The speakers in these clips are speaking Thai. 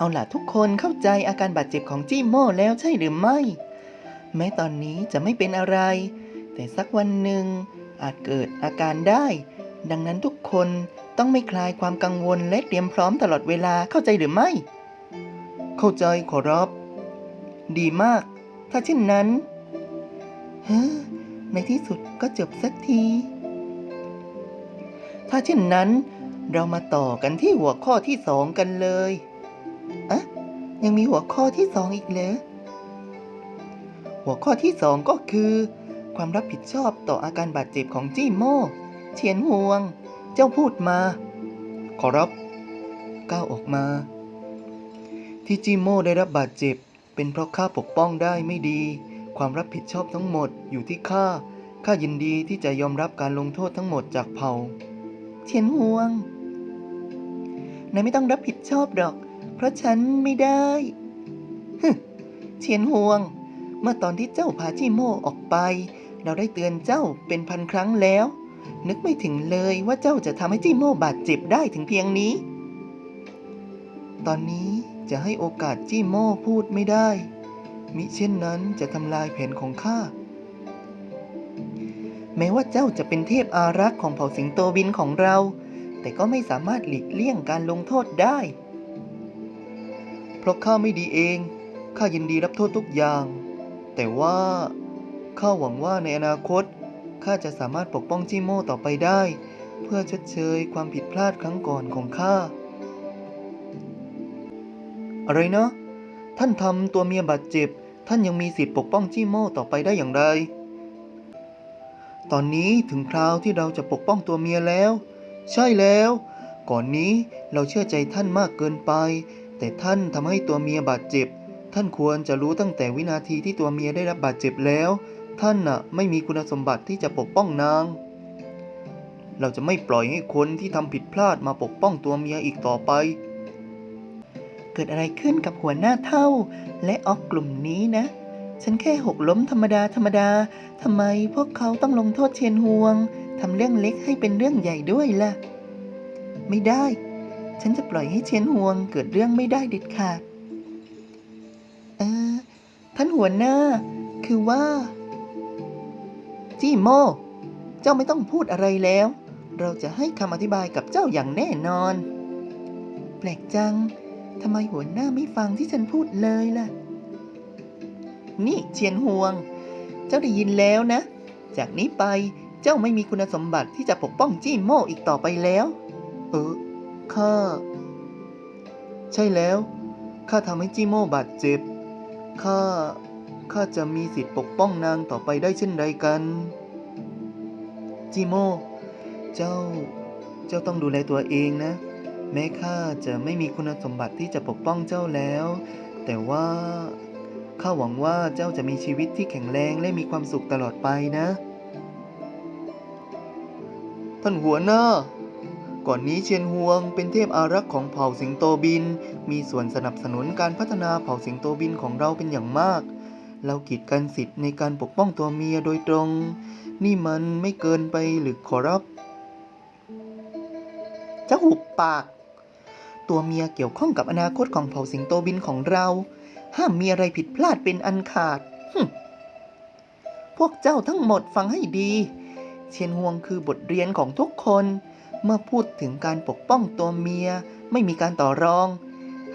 เอาล่ะทุกคนเข้าใจอาการบาดเจ็บของจี้โม่แล้วใช่หรือไม่ แม้ตอนนี้จะไม่เป็นอะไร แต่สักวันหนึ่งอาจเกิดอาการได้ ดังนั้นทุกคนต้องไม่คลายความกังวลและเตรียมพร้อมตลอดเวลาเข้าใจหรือไม่ เข้าใจขอรับ ดีมาก ถ้าเช่นนั้นเฮ้อในที่สุดก็จบสักที ถ้าเช่นนั้น เรามาต่อกันที่หัวข้อที่สองกันเลย อะยังมีหัวข้อที่สองอีกเหรอ หัวข้อที่สองก็คือ ความรับผิดชอบต่ออาการบาดเจ็บของจี้โม่เฉียนห่วง เจ้าพูดมา ขอรับก้าวออกมา ที่จี้โม่ได้รับบาดเจ็บ เป็นเพราะข้าปกป้องได้ไม่ดี ความรับผิดชอบทั้งหมดอยู่ที่ข้าข้ายินดีที่จะยอมรับการลงโทษทั้งหมดจากเผ่าเฉียนห่วงนายไม่ต้องรับผิดชอบหรอก เพราะฉันไม่ได้ฮึเฉียนห่วง เมื่อตอนที่เจ้าพาจีโม่ออกไป เราได้เตือนเจ้าเป็นพันครั้งแล้ว นึกไม่ถึงเลยว่าเจ้าจะทำให้จีโม่บาดเจ็บได้ถึงเพียงนี้ ตอนนี้จะให้โอกาสจีโม่พูดไม่ได้ มิเช่นนั้นจะทำลายแผนของข้าแม้ว่าเจ้าจะเป็นเทพอารักษ์ของเผ่าสิงโตบินของเรา แต่ก็ไม่สามารถหลีกเลี่ยงการลงโทษได้ เพราะข้าไม่ดีเอง ข้ายินดีรับโทษทุกอย่าง แต่ว่าข้าหวังว่าในอนาคตข้าจะสามารถปกป้องจิโม่ต่อไปได้ เพื่อชดเชยความผิดพลาดครั้งก่อนของข้า อะไรนะ ท่านทำตัวเมียบาดเจ็บ ท่านยังมีสิทธิ์ปกป้องจิโม่ต่อไปได้อย่างไร ตอนนี้ถึงคราวที่เราจะปกป้องตัวเมียแล้ว ใช่แล้ว ก่อนนี้เราเชื่อใจท่านมากเกินไป แต่ท่านทำให้ตัวเมียบาดเจ็บ ท่านควรจะรู้ตั้งแต่วินาทีที่ตัวเมียได้รับบาดเจ็บแล้ว ท่านน่ะไม่มีคุณสมบัติที่จะปกป้องนาง เราจะไม่ปล่อยให้คนที่ทำผิดพลาดมาปกป้องตัวเมียอีกต่อไป เกิดอะไรขึ้นกับหัวหน้าเท่า และออกกลุ่มนี้นะ ฉันแค่หกล้มธรรมดาธรรมดาทำไมพวกเขาต้องลงโทษเชียนห่วงทำเรื่องเล็กให้เป็นเรื่องใหญ่ด้วยล่ะ ไม่ได้ ฉันจะปล่อยให้เชียนหวงเกิดเรื่องไม่ได้เด็ดขาด เออ ท่านหัวหน้า คือว่า จี้โม เจ้าไม่ต้องพูดอะไรแล้ว เราจะให้คำอธิบายกับเจ้าอย่างแน่นอน แปลกจัง ทำไมหัวหน้าไม่ฟังที่ฉันพูดเลยล่ะ นี่เชียนหวง เจ้าได้ยินแล้วนะ จากนี้ไปเจ้าไม่มีคุณสมบัติที่จะปกป้องจี้โม่อีกต่อไปแล้ว เออ ข้า ใช่แล้ว ข้าทำให้จี้โม่บาดเจ็บ ข้า ข้าจะมีสิทธิ์ปกป้องนางต่อไปได้เช่นใดกันจี้โม่ เจ้า เจ้าต้องดูแลตัวเองนะ แม้ข้าจะไม่มีคุณสมบัติที่จะปกป้องเจ้าแล้ว แต่ว่า ข้าหวังว่าเจ้าจะมีชีวิตที่แข็งแรงและมีความสุขตลอดไปนะ ท่านหัวหน้า ก่อนนี้เชียนฮวงเป็นเทพอารักษ์ของเผ่าสิงโตบิน มีส่วนสนับสนุนการพัฒนาเผ่าสิงโตบินของเราเป็นอย่างมาก เรากีดกันสิทธิ์ในการปกป้องตัวเมียโดยตรง นี่มันไม่เกินไปหรือขอรับจ้าหุบปาก ตัวเมียเกี่ยวข้องกับอนาคตของเผ่าสิงโตบินของเรา ห้ามมีอะไรผิดพลาดเป็นอันขาด พวกเจ้าทั้งหมดฟังให้ดี เชียนฮวงคือบทเรียนของทุกคน เมื่อพูดถึงการปกป้องตัวเมียไม่มีการต่อรอง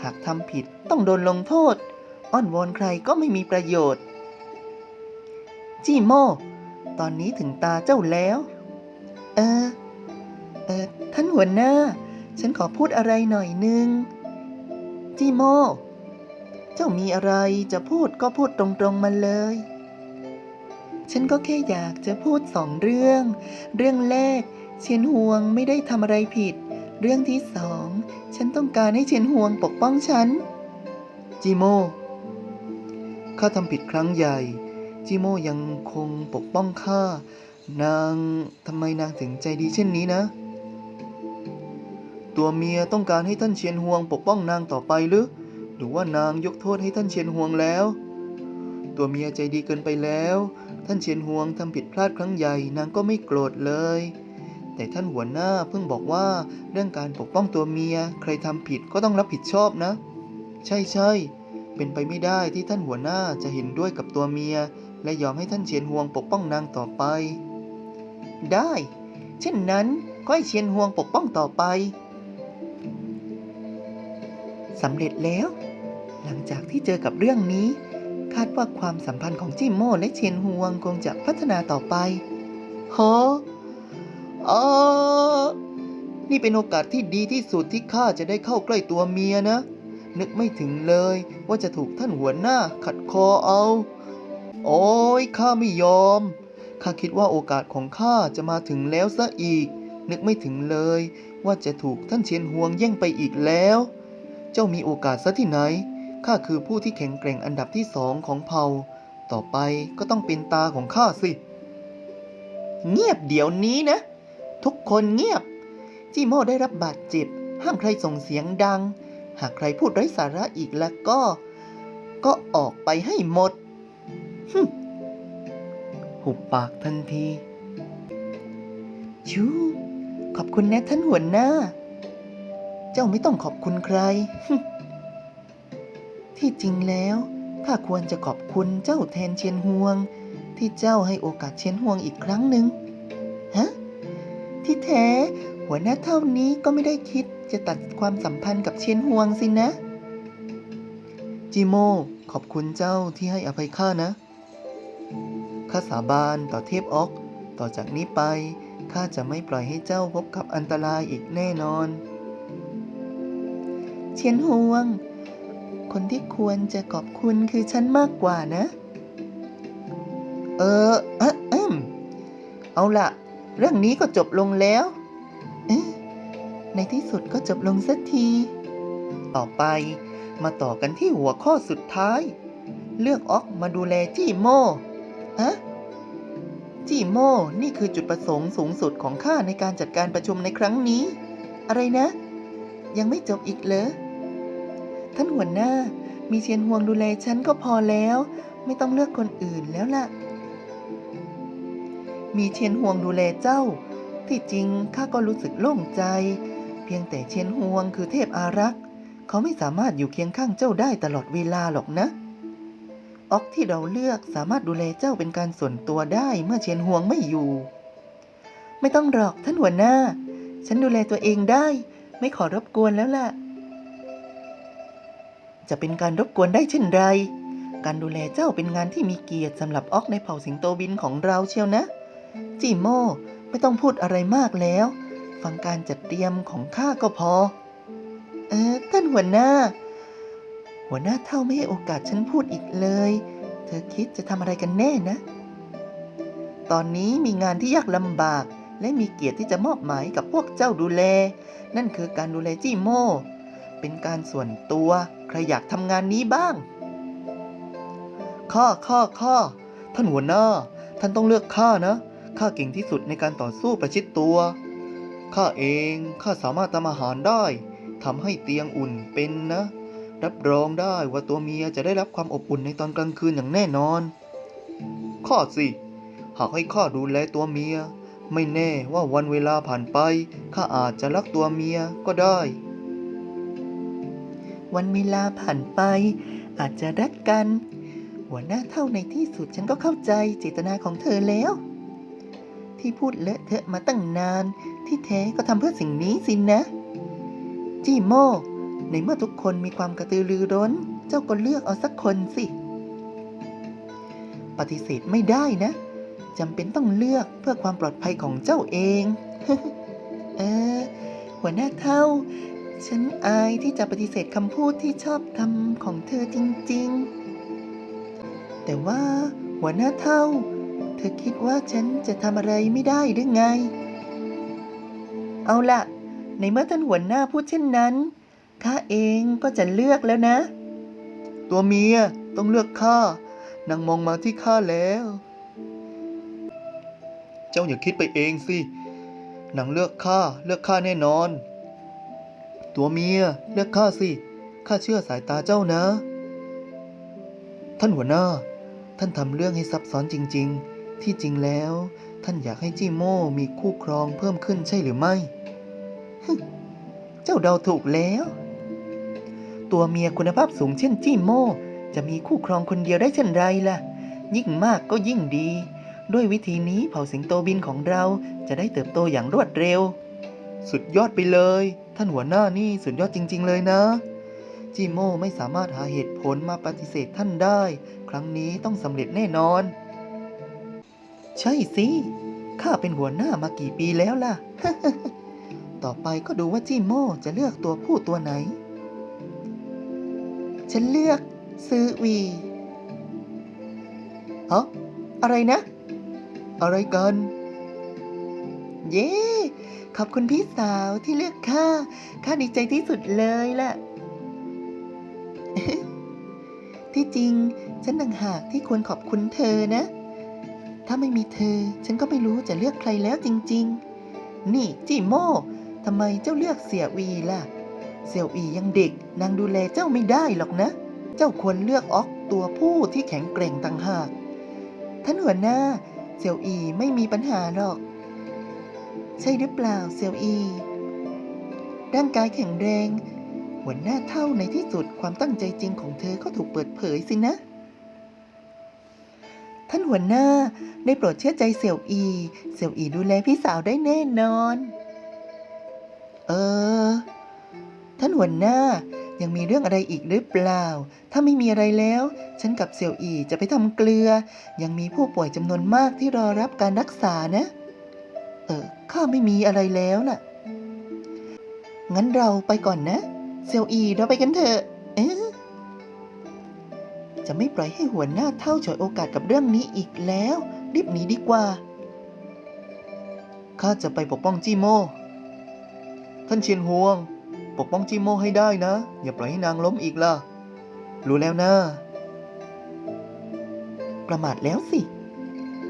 หากทำผิดต้องโดนลงโทษ อ้อนวอนใครก็ไม่มีประโยชน์ จี้โม่ ตอนนี้ถึงตาเจ้าแล้ว เออ เออ ท่านหัวหน้า ฉันขอพูดอะไรหน่อยนึง จี้โม่เจ้ามีอะไรจะพูดก็พูดตรงๆมาเลย ฉันก็แค่อยากจะพูดสองเรื่อง เรื่องแรก เชียนหวงไม่ได้ทำอะไรผิด เรื่องที่สอง ฉันต้องการให้เชียนหวงปกป้องฉัน จิโมข้าทำผิดครั้งใหญ่ จิโมยังคงปกป้องข้า นางทำไมนางถึงใจดีเช่นนี้นะ ตัวเมียต้องการให้ท่านเชียนหวง ปกป้องนางต่อไปหรือ หรือว่านางยกโทษให้ท่านเชียนหวงแล้ว ตัวเมียใจดีเกินไปแล้ว ท่านเชียนหวงทำผิดพลาดครั้งใหญ่ นางก็ไม่โกรธเลย แต่ท่านหัวหน้าเพิ่งบอกว่าเรื่องการปกป้องตัวเมีย ใครทำผิดก็ต้องรับผิดชอบนะ ใช่ใช่เป็นไปไม่ได้ที่ท่านหัวหน้าจะเห็นด้วยกับตัวเมีย และยอมให้ท่านเชียนฮวงปกป้องนางต่อไป ได้ เช่นนั้นก็ให้เชียนฮวงปกป้องต่อไปสำเร็จแล้ว หลังจากที่เจอกับเรื่องนี้ คาดว่าความสัมพันธ์ของจิมโม่และเชียนฮวงคงจะพัฒนาต่อไปฮ อ๋อนี่เป็นโอกาสที่ดีที่สุดที่ข้าจะได้เข้าใกล้ตัวเมียนะ นึกไม่ถึงเลยว่าจะถูกท่านหัวหน้าขัดคอเอา โอ้ยข้าไม่ยอม ข้าคิดว่าโอกาสของข้าจะมาถึงแล้วซะอีก นึกไม่ถึงเลยว่าจะถูกท่านเชียนฮวงแย่งไปอีกแล้ว เจ้ามีโอกาสซะที่ไหน ข้าคือผู้ที่แข็งแกร่งอันดับที่สองของเผ่า ต่อไปก็ต้องเป็นตาของข้าสิ เงียบเดี๋ยวนี้นะ ทุกคนเงียบ จิโม่ได้รับบาดเจ็บ ห้ามใครส่งเสียงดัง หากใครพูดไร้สาระอีกแล้วก็ ก็ออกไปให้หมดหุบปากทันที ชูขอบคุณนะท่านหัวหน้า เจ้าไม่ต้องขอบคุณใคร ที่จริงแล้วข้าควรจะขอบคุณเจ้าแทนเชียนฮวง ที่เจ้าให้โอกาสเชียนฮวงอีกครั้งหนึ่งฮะ ที่แท้ หัวหน้าเท่านี้ก็ไม่ได้คิดจะตัดความสัมพันธ์กับเชียนฮวงสินะ จิโม ขอบคุณเจ้าที่ให้อภัยข้านะ ข้าสาบานต่อเทพออก ต่อจากนี้ไปข้าจะไม่ปล่อยให้เจ้าพบกับอันตรายอีกแน่นอน เชียนฮวง คนที่ควรจะขอบคุณคือฉันมากกว่านะ เออเอะอืมเอาล่ะ เรื่องนี้ก็จบลงแล้ว เอ๊ะ ในที่สุดก็จบลงสักที ต่อไปมาต่อกันที่หัวข้อสุดท้าย เลือกออกมาดูแลจี้โม่ฮะจี้โมนี่คือจุดประสงค์สูงสุดของข้าในการจัดการประชุมในครั้งนี้ อะไรนะ ยังไม่จบอีกเหรอ ท่านหัวหน้า มีเชียนห่วงดูแลฉันก็พอแล้ว ไม่ต้องเลือกคนอื่นแล้วล่ะ มีเชียนห่วงดูแลเจ้า ที่จริงข้าก็รู้สึกโล่งใจ เพียงแต่เชียนห่วงคือเทพอารักษ์ เขาไม่สามารถอยู่เคียงข้างเจ้าได้ตลอดเวลาหรอกนะออกที่เราเลือกสามารถดูแลเจ้าเป็นการส่วนตัวได้เมื่อเชียนห่วงไม่อยู่ ไม่ต้องหรอกท่านหัวหน้า ฉันดูแลตัวเองได้ ไม่ขอรบกวนแล้วล่ะ จะเป็นการรบกวนได้เช่นไร การดูแลเจ้าเป็นงานที่มีเกียรติสำหรับออกในเผ่าสิงโตบินของเราเชียวนะ จิโม่ไม่ต้องพูดอะไรมากแล้ว ฟังการจัดเตรียมของข้าก็พอ เออท่านหัวหน้า หัวหน้าเท่าไม่ให้โอกาสฉันพูดอีกเลย เธอคิดจะทำอะไรกันแน่นะ ตอนนี้มีงานที่ยากลำบาก และมีเกียรติที่จะมอบหมายกับพวกเจ้าดูแล นั่นคือการดูแลจีโม่ เป็นการส่วนตัว ใครอยากทำงานนี้บ้าง ข้าข้าข้าท่านหัวหน้า ท่านต้องเลือกข้านะ ข้าเก่งที่สุดในการต่อสู้ประชิดตัว ข้าเองข้าสามารถทำอาหารได้ทำให้เตียงอุ่นเป็นนะ รับรองได้ว่าตัวเมียจะได้รับความอบอุ่นในตอนกลางคืนอย่างแน่นอน ข้าสิหากให้ข้าดูแลตัวเมีย ไม่แน่ว่าวันเวลาผ่านไปข้าอาจจะรักตัวเมียก็ได้ วันเวลาผ่านไป อาจจะรักกัน หัวหน้าเท่าในที่สุดฉันก็เข้าใจเจตนาของเธอแล้ว ที่พูดเลอะเทอะมาตั้งนาน ที่แท้ก็ทำเพื่อสิ่งนี้สินะ จีโม่ในเมื่อทุกคนมีความกระตือรือร้น เจ้าก็เลือกเอาสักคนสิ ปฏิเสธไม่ได้นะจำเป็นต้องเลือกเพื่อความปลอดภัยของเจ้าเอง เออ หัวหน้าเท่า ฉันอายที่จะปฏิเสธคำพูดที่ชอบทำของเธอจริง ๆ แต่ว่าหัวหน้าเท่า เธอคิดว่าฉันจะทำอะไรไม่ได้หรือไง เอาละในเมื่อท่านหัวหน้าพูดเช่นนั้นข้าเองก็จะเลือกแล้วนะ ตัวเมียต้องเลือกข้านางมองมาที่ข้าแล้ว เจ้าอย่าคิดไปเองสินางเลือกข้าเลือกข้าแน่นอน ตัวเมียเลือกข้าสิข้าเชื่อสายตาเจ้านะ ท่านหัวหน้า ท่านทำเรื่องให้ซับซ้อนจริง ๆ ที่จริงแล้ว ท่านอยากให้จี้โม่มีคู่ครองเพิ่มขึ้นใช่หรือไม่ เจ้าเดาถูกแล้ว ตัวเมียคุณภาพสูงเช่นจี้โม่ จะมีคู่ครองคนเดียวได้เช่นไรล่ะ ยิ่งมากก็ยิ่งดี ด้วยวิธีนี้เผ่าสิงโตบินของเราจะได้เติบโตอย่างรวดเร็ว สุดยอดไปเลย ท่านหัวหน้านี่สุดยอดจริง ๆ เลยนะจิโม่ไม่สามารถหาเหตุผลมาปฏิเสธท่านได้ ครั้งนี้ต้องสำเร็จแน่นอน ใช่สิ ข้าเป็นหัวหน้ามากี่ปีแล้วล่ะ ต่อไปก็ดูว่าจิโม่จะเลือกตัวผู้ตัวไหน ฉันเลือกซื้อวีเอ้ออะไรนะ อะไรกัน เย้ ขอบคุณพี่สาวที่เลือกข้า ข้าดีใจที่สุดเลยล่ะ ที่จริง ฉันต่างหากที่ควรขอบคุณเธอนะ ถ้าไม่มีเธอ ฉันก็ไม่รู้จะเลือกใครแล้วจริง ๆ นี่จิโม่ทำไมเจ้าเลือกเสี่ยวีล่ะ เสี่ยวอียังเด็ก นางดูแลเจ้าไม่ได้หรอกนะ เจ้าควรเลือกออกตัวผู้ที่แข็งแกร่งต่างหาก ท่านหัวหน้า เสี่ยวอีไม่มีปัญหาหรอก ใช่หรือเปล่าเซียวอี ร่างกายแข็งแรง หัวหน้าเท่าในที่สุดความตั้งใจจริงของเธอก็ถูกเปิดเผยสินะ ท่านหัวหน้าได้โปรดเชื่อใจเสี่ยวอี เสี่ยวอีดูแลพี่สาวได้แน่นอน เออ ท่านหัวหน้ายังมีเรื่องอะไรอีกหรือเปล่า ถ้าไม่มีอะไรแล้ว ฉันกับเสี่ยวอีจะไปทำเกลือ ยังมีผู้ป่วยจำนวนมากที่รอรับการรักษานะ เออ ข้าไม่มีอะไรแล้วน่ะ งั้นเราไปก่อนนะเซลอีเราไปกันเถอะ เอ๊ะ จะไม่ปล่อยให้หัวหน้าเท่าฉวยโอกาสกับเรื่องนี้อีกแล้ว รีบหนีดีกว่า ข้าจะไปปกป้องจีโม ท่านเชียนฮวง ปกป้องจีโมให้ได้นะ อย่าปล่อยให้นางล้มอีกล่ะ รู้แล้วนะ ประมาทแล้วสิ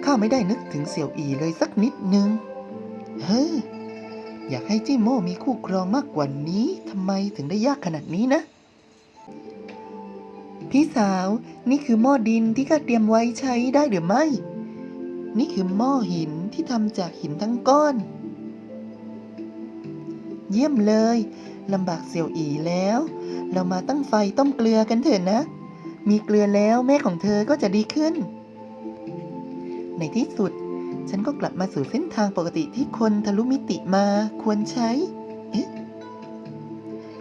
ข้าไม่ได้นึกถึงเสี่ยวอีเลยสักนิดนึง เฮ้ยอยากให้จีโม่มีคู่ครองมากกว่านี้ทำไมถึงได้ยากขนาดนี้นะ พี่สาว นี่คือหม้อดินที่ข้าเตรียมไว้ใช้ได้หรือไม่ นี่คือหม้อหินที่ทำจากหินทั้งก้อน เยี่ยมเลยลำบากเสี่ยวอีแล้ว เรามาตั้งไฟต้มเกลือกันเถอะนะ มีเกลือแล้วแม่ของเธอก็จะดีขึ้น ในที่สุด ฉันก็กลับมาสู่เส้นทางปกติที่คนทะลุมิติมาควรใช้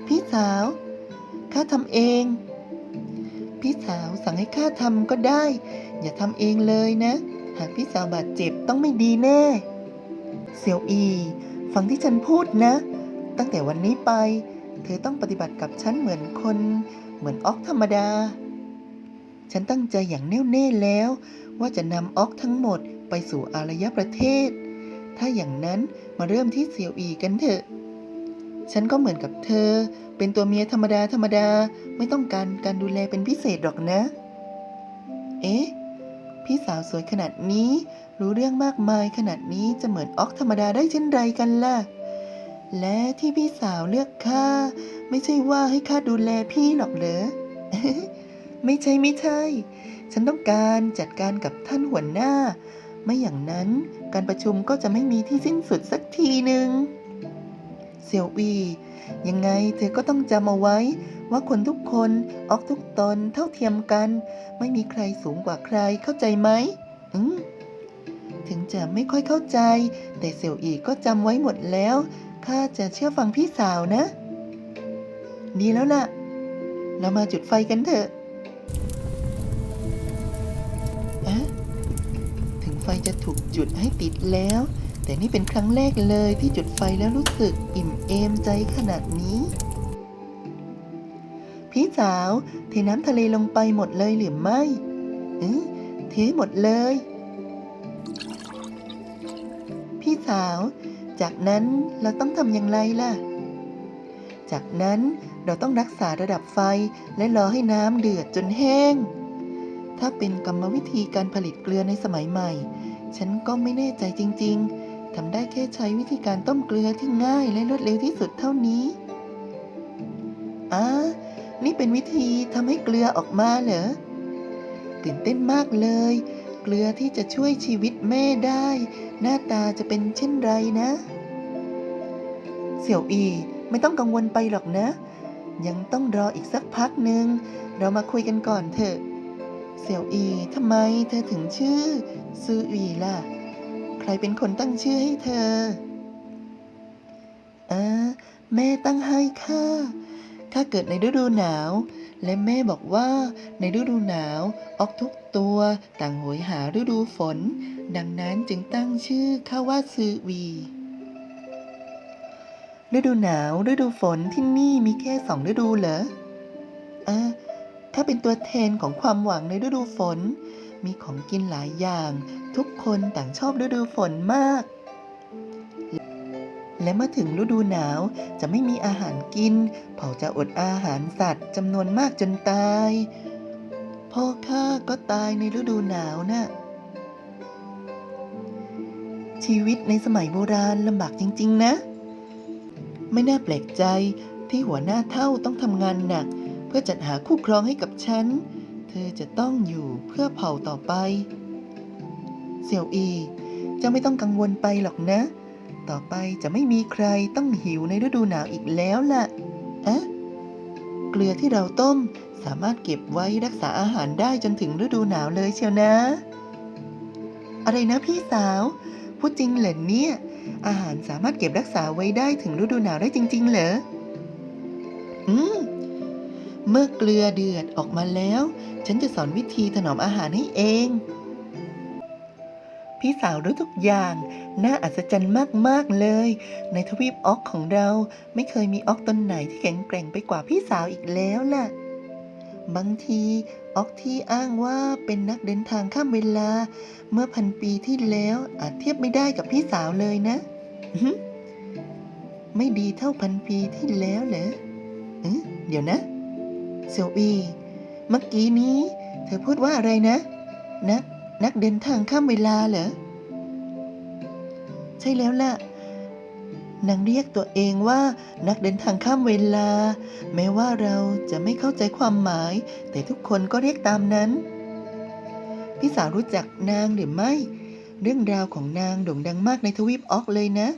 พี่สาว ข้าทำเอง พี่สาวสั่งให้ข้าทำก็ได้ อย่าทำเองเลยนะ หากพี่สาวบาดเจ็บต้องไม่ดีแน่ เสี่ยวอี ฟังที่ฉันพูดนะ ตั้งแต่วันนี้ไป เธอต้องปฏิบัติกับฉันเหมือนคน เหมือนออกธรรมดา ฉันตั้งใจอย่างแน่วแน่แล้ว ว่าจะนำออกทั้งหมดไปสู่อารยประเทศ ถ้าอย่างนั้นมาเริ่มที่เซียวอีกันเถอะ ฉันก็เหมือนกับเธอ เป็นตัวเมียธรรมดาธรรมดาไม่ต้องการการดูแลเป็นพิเศษหรอกนะ เอ๊ะ พี่สาวสวยขนาดนี้ รู้เรื่องมากมายขนาดนี้จะเหมือนออกธรรมดาได้เช่นไรกันล่ะ และที่พี่สาวเลือกข้าไม่ใช่ว่าให้ข้าดูแลพี่หรอกเหรอ ไม่ใช่ไม่ใช่ ฉันต้องการจัดการกับท่านหัวหน้า ไม่อย่างนั้นการประชุมก็จะไม่มีที่สิ้นสุดสักทีหนึ่ง เซียวอียังไงเธอก็ต้องจำเอาไว้ ว่าคนทุกคนออกทุกตนเท่าเทียมกัน ไม่มีใครสูงกว่าใครเข้าใจไหมอืมถึงจะไม่ค่อยเข้าใจ แต่เซียวอีก็จำไว้หมดแล้วข้าจะเชื่อฟังพี่สาวนะ ดีแล้วล่ะ เรามาจุดไฟกันเถอะอะถึงไฟจะถูกจุดให้ติดแล้ว แต่นี่เป็นครั้งแรกเลยที่จุดไฟแล้วรู้สึกอิ่มเอมใจขนาดนี้ พี่สาวเทน้ำทะเลลงไปหมดเลยหรือไม่เออเทหมดเลย พี่สาว จากนั้นเราต้องทำอย่างไรล่ะ จากนั้นเราต้องรักษาระดับไฟและรอให้น้ำเดือดจนแห้ง ถ้าเป็นกรรมวิธีการผลิตเกลือในสมัยใหม่ ฉันก็ไม่แน่ใจจริง ๆ ทำได้แค่ใช้วิธีการต้มเกลือที่ง่ายและรวดเร็วที่สุดเท่านี้อ่านี่เป็นวิธีทำให้เกลือออกมาเหรอ ตื่นเต้นมากเลย เกลือที่จะช่วยชีวิตแม่ได้ หน้าตาจะเป็นเช่นไรนะ เสี่ยวอีไม่ต้องกังวลไปหรอกนะ ยังต้องรออีกสักพักหนึ่ง เรามาคุยกันก่อนเถอะ เสี่ยวอีทำไมเธอถึงชื่อซืออีล่ะ ใครเป็นคนตั้งชื่อให้เธออ่าแม่ตั้งให้ค่ะถ้าเกิดในฤดูหนาว และแม่บอกว่าในฤดูหนาว ออกทุกตัวต่างโหยหาฤดูฝน ดังนั้นจึงตั้งชื่อข้าว่าซือวีฤดูหนาวฤดูฝนที่นี่มีแค่สองฤดูเหรออ่าถ้าเป็นตัวแทนของความหวังในฤดูฝน มีของกินหลายอย่าง ทุกคนต่างชอบฤดูฝนมาก และเมื่อถึงฤดูหนาวจะไม่มีอาหารกิน เผาจะอดอาหารสัตว์จำนวนมากจนตาย พ่อข้าก็ตายในฤดูหนาวน่ะชีวิตในสมัยโบราณลำบากจริง ๆ นะ ไม่น่าแปลกใจที่หัวหน้าเท่าต้องทำงานหนัก เพื่อจัดหาคู่ครองให้กับฉัน เธอจะต้องอยู่เพื่อเผ่าต่อไป เสี่ยวอีเจ้าไม่ต้องกังวลไปหรอกนะ ต่อไปจะไม่มีใครต้องหิวในฤดูหนาวอีกแล้วล่ะอะเกลือที่เราต้มสามารถเก็บไว้รักษาอาหารได้จนถึงฤดูหนาวเลยเชียวนะ อะไรนะพี่สาว พูดจริงเหรอเนี่ย อาหารสามารถเก็บรักษาไว้ได้ถึงฤดูหนาวได้จริง ๆ เหรอ อืม เมื่อเกลือเดือดออกมาแล้ว ฉันจะสอนวิธีถนอมอาหารให้เอง พี่สาวรู้ทุกอย่าง น่าอัศจรรย์มากๆเลย ในทวีปออกของเราไม่เคยมีออกตนไหนที่แข็งแกร่งไปกว่าพี่สาวอีกแล้วล่ะ บางทีออกที่อ้างว่าเป็นนักเดินทางข้ามเวลา เมื่อพันปีที่แล้วอาจเทียบไม่ได้กับพี่สาวเลยนะ ไม่ดีเท่าพันปีที่แล้วเหรอเอ๊ะเดี๋ยวนะเซียวอีเมื่อกี้นี้ เธอพูดว่าอะไรนะ นัก นักเดินทางข้ามเวลาเหรอ ใช่แล้วล่ะ นางเรียกตัวเองว่านักเดินทางข้ามเวลา แม้ว่าเราจะไม่เข้าใจความหมาย แต่ทุกคนก็เรียกตามนั้น พี่สาวรู้จักนางหรือไม่ เรื่องราวของนางโด่งดังมากในทวีปออกเลยนะ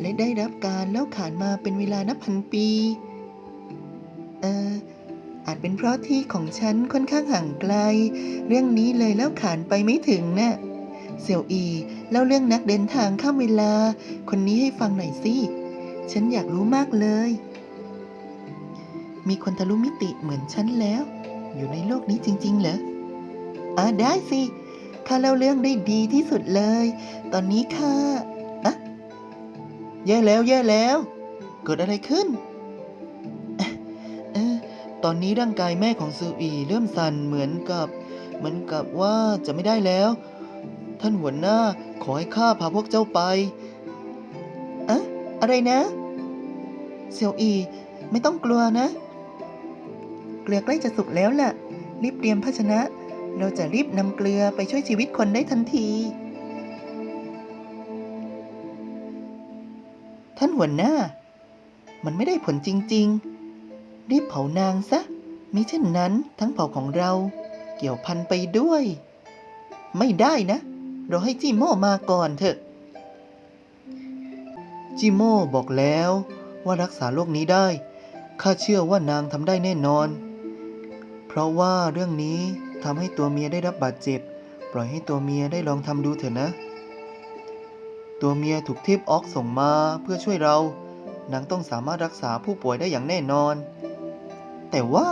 และได้รับการเล่าขานมาเป็นเวลานับพันปี เออ อาจเป็นเพราะที่ของฉันค่อนข้างห่างไกล เรื่องนี้เลยเล่าขานไปไม่ถึงนะ่ะเสี่ยวอีเล่าเรื่องนักเดินทางข้ามเวลา คนนี้ให้ฟังหน่อยสิฉันอยากรู้มากเลย มีคนทะลุมิติเหมือนฉันแล้ว อยู่ในโลกนี้จริง ๆ เหรออ่าได้สิข้าเล่าเรื่องได้ดีที่สุดเลย ตอนนี้ข้าอะแย่แล้วแย่แล้ว เกิดอะไรขึ้น ตอนนี้ร่างกายแม่ของซูอีเริ่มสั่นเหมือนกับเหมือนกับว่าจะไม่ได้แล้ว ท่านหัวหน้าขอให้ข้าพาพวกเจ้าไปอะอะไรนะเซียวอีไม่ต้องกลัวนะ เกลือใกล้จะสุกแล้วล่ะ รีบเตรียมภาชนะ เราจะรีบนำเกลือไปช่วยชีวิตคนได้ทันที ท่านหัวหน้า มันไม่ได้ผลจริง ๆ รีบเผานางซะมิเช่นนั้นทั้งเผ่าของเราเกี่ยวพันไปด้วย ไม่ได้นะ เราให้จิโม่มาก่อนเถอะ จิโม่บอกแล้วว่ารักษาโรคนี้ได้ ข้าเชื่อว่านางทำได้แน่นอน เพราะว่าเรื่องนี้ทำให้ตัวเมียได้รับบาดเจ็บ ปล่อยให้ตัวเมียได้ลองทำดูเถอะนะ ตัวเมียถูกเทพออกส่งมาเพื่อช่วยเรา นางต้องสามารถรักษาผู้ป่วยได้อย่างแน่นอน แต่ว่า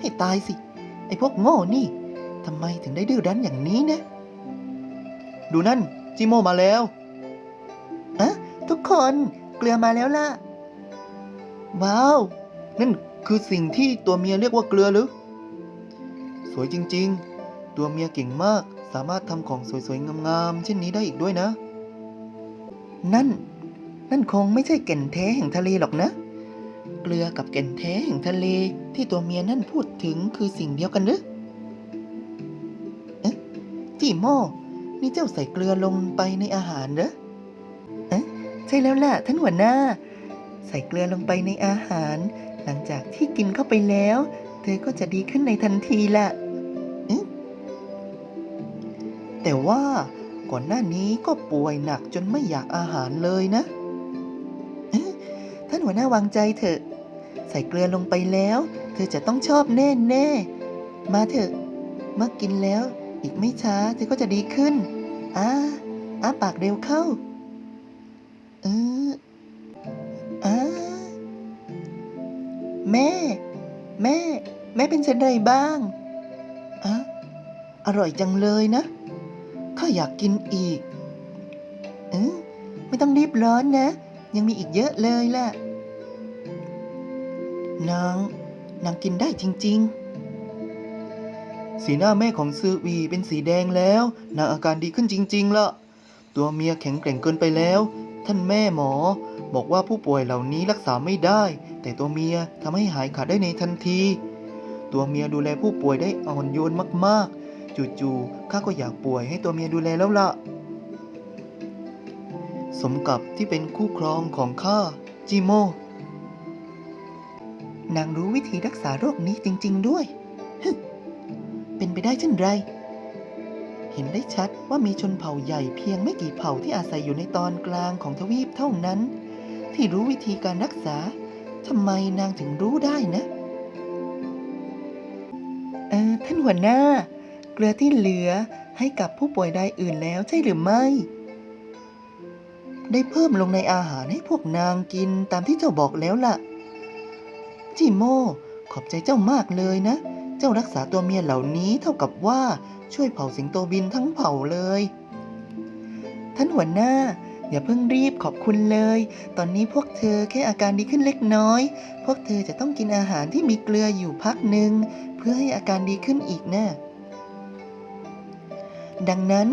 ให้ตายสิ ไอ้พวกโง่นี่ทำไมถึงได้ดื้อรั้นอย่างนี้นะ ดูนั่น จิโมมาแล้วอะทุกคนเกลือมาแล้วล่ะ ว้าว นั่นคือสิ่งที่ตัวเมียเรียกว่าเกลือหรือ สวยจริงๆ ตัวเมียเก่งมากสามารถทำของสวยๆ งามๆ เช่นนี้ได้อีกด้วยนะ นั่น นั่นคงไม่ใช่แก่นแท้แห่งทะเลหรอกนะ เกลือกับแก่นแท้แห่งทะเลที่ตัวเมียนั่นพูดถึงคือสิ่งเดียวกันหรือเอ๊ะจีโม่นี่เจ้าใส่เกลือลงไปในอาหารเหรอเอ๊ะใช่แล้วล่ะท่านหัวหน้า ใส่เกลือลงไปในอาหาร หลังจากที่กินเข้าไปแล้ว เธอก็จะดีขึ้นในทันทีละอ๊ะแต่ว่าก่อนหน้านี้ก็ป่วยหนักจนไม่อยากอาหารเลยนะ ท่านหัวหน้าวางใจเถอะ ใส่เกลือลงไปแล้ว เธอจะต้องชอบแน่แน่มาเถอะ เมื่อกินแล้ว อีกไม่ช้าเธอก็จะดีขึ้นอ้าอ้าปากเร็วเข้า เอออ้าแม่ แม่ แม่เป็นเช่นไรบ้างอะอร่อยจังเลยนะ ข้าอยากกินอีก เออไม่ต้องรีบร้อนนะ ยังมีอีกเยอะเลยล่ะนาง นางกินได้จริง ๆ สีหน้าแม่ของซือวีเป็นสีแดงแล้ว นางอาการดีขึ้นจริง ๆละตัวเมียแข็งแกร่งเกินไปแล้ว ท่านแม่หมอ บอกว่าผู้ป่วยเหล่านี้รักษาไม่ได้ แต่ตัวเมียทำให้หายขาดได้ในทันที ตัวเมียดูแลผู้ป่วยได้อ่อนโยนมากๆ จู่ๆข้าก็อยากป่วยให้ตัวเมียดูแลแล้วล่ะ สมกับที่เป็นคู่ครองของข้าจิโม นางรู้วิธีรักษาโรคนี้จริง ๆ ด้วยฮึเป็นไปได้เช่นไร เห็นได้ชัดว่ามีชนเผ่าใหญ่เพียงไม่กี่เผ่าที่อาศัยอยู่ในตอนกลางของทวีปเท่านั้น ที่รู้วิธีการรักษาทำไมนางถึงรู้ได้นะเออท่านหัวหน้า เกลือที่เหลือให้กับผู้ป่วยรายอื่นแล้วใช่หรือไม่ ได้เพิ่มลงในอาหารให้พวกนางกินตามที่เจ้าบอกแล้วล่ะ จิโม ขอบใจเจ้ามากเลยนะ เจ้ารักษาตัวเมียเหล่านี้เท่ากับว่าช่วยเผาสิงโตบินทั้งเผ่าเลย ท่านหัวหน้า อย่าเพิ่งรีบขอบคุณเลย ตอนนี้พวกเธอแค่อาการดีขึ้นเล็กน้อย พวกเธอจะต้องกินอาหารที่มีเกลืออยู่พักหนึ่งเพื่อให้อาการดีขึ้นอีกนะดังนั้น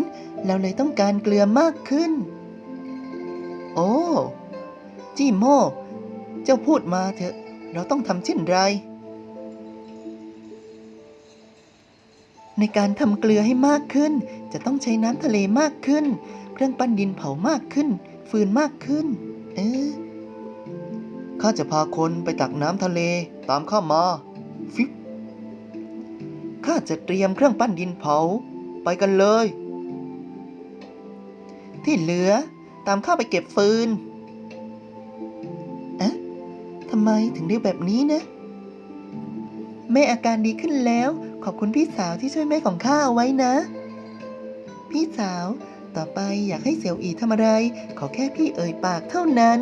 เราเลยต้องการเกลือมากขึ้น โอ้จิโม่ เจ้าพูดมาเถอะ เราต้องทำเช่นไร ในการทำเกลือให้มากขึ้น จะต้องใช้น้ำทะเลมากขึ้น เครื่องปั้นดินเผามากขึ้น ฟืนมากขึ้น เออข้าจะพาคนไปตักน้ำทะเลตามข้ามาฟิบข้าจะเตรียมเครื่องปั้นดินเผา ไปกันเลย ที่เหลือ ตามข้าไปเก็บฟืนอะทำไมถึงเรียกแบบนี้นะ แม่อาการดีขึ้นแล้ว ขอบคุณพี่สาวที่ช่วยแม่ของข้าเอาไว้นะ พี่สาว ต่อไปอยากให้เสี่ยวอีทำอะไร ขอแค่พี่เอ่ยปากเท่านั้น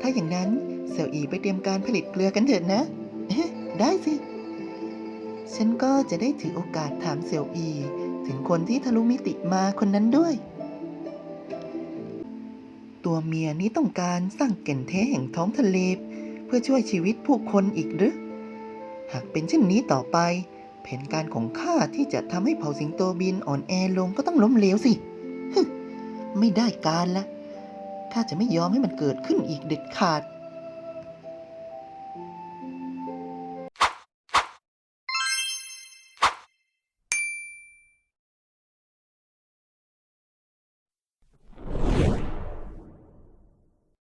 ถ้าอย่างนั้นเสี่ยวอีไปเตรียมการผลิตเกลือกันเถิดนะเอ๊ะได้สิ ฉันก็จะได้ถือโอกาสถามเสี่ยวอี ถึงคนที่ทะลุมิติมาคนนั้นด้วย ตัวเมียนี้ต้องการสร้างแก่นแท้แห่งท้องทะเล เพื่อช่วยชีวิตผู้คนอีกหรือ หากเป็นเช่นนี้ต่อไป แผนการของข้าที่จะทำให้เผ่าสิงโตบินอ่อนแอลงก็ต้องล้มเหลวสิฮึไม่ได้การละข้าจะไม่ยอมให้มันเกิดขึ้นอีกเด็ดขาด